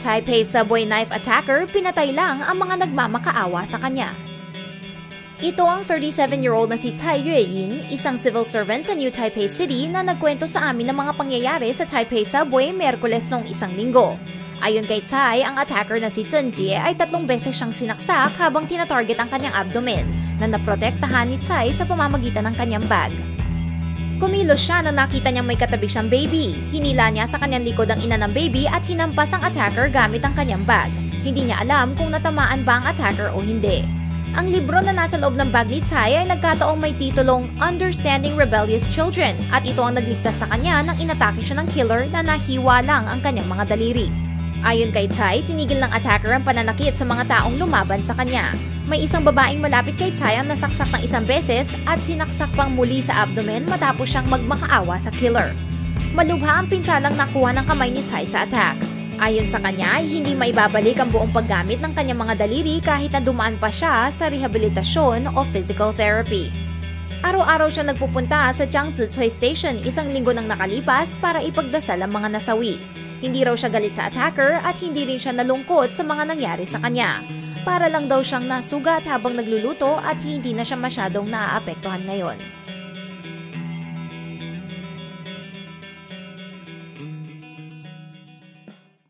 Taipei subway knife attacker pinatay lang ang mga nagmamakaawa sa kanya. Ito ang 37-year-old na si Tsai Yueyin, isang civil servant sa New Taipei City na nagkwento sa amin ng mga pangyayari sa Taipei subway Merkules noong isang linggo. Ayon kay Tsai, ang attacker na si Chen Jie ay tatlong beses siyang sinaksak habang tinatarget ang kanyang abdomen na naprotektahan ni Tsai sa pamamagitan ng kanyang bag. Kumilos siya nang nakita niyang may katabi siyang baby. Hinila niya sa kanyang likod ang ina ng baby at hinampas ang attacker gamit ang kanyang bag. Hindi niya alam kung natamaan ba ang attacker o hindi. Ang libro na nasa loob ng bag ni Tsai ay nagkataong may titulong Understanding Rebellious Children at ito ang nagligtas sa kanya nang inatake siya ng killer na nahiwa lang ang kanyang mga daliri. Ayon kay Tsai, tinigil ng attacker ang pananakit sa mga taong lumaban sa kanya. May isang babaeng malapit kay Tsai ang nasaksak ng isang beses at sinaksak pang muli sa abdomen matapos siyang magmakaawa sa killer. Malubha ang pinsalang nakuha ng kamay ni Tsai sa attack. Ayon sa kanya, ay hindi maibabalik ang buong paggamit ng kanyang mga daliri kahit na dumaan pa siya sa rehabilitasyon o physical therapy. Araw-araw siya nagpupunta sa Jiangzi Cui Station isang linggo nang nakalipas para ipagdasal ang mga nasawi. Hindi raw siya galit sa attacker at hindi rin siya nalungkot sa mga nangyari sa kanya. Para lang daw siyang nasugat habang nagluluto at hindi na siya masyadong naaapektuhan ngayon.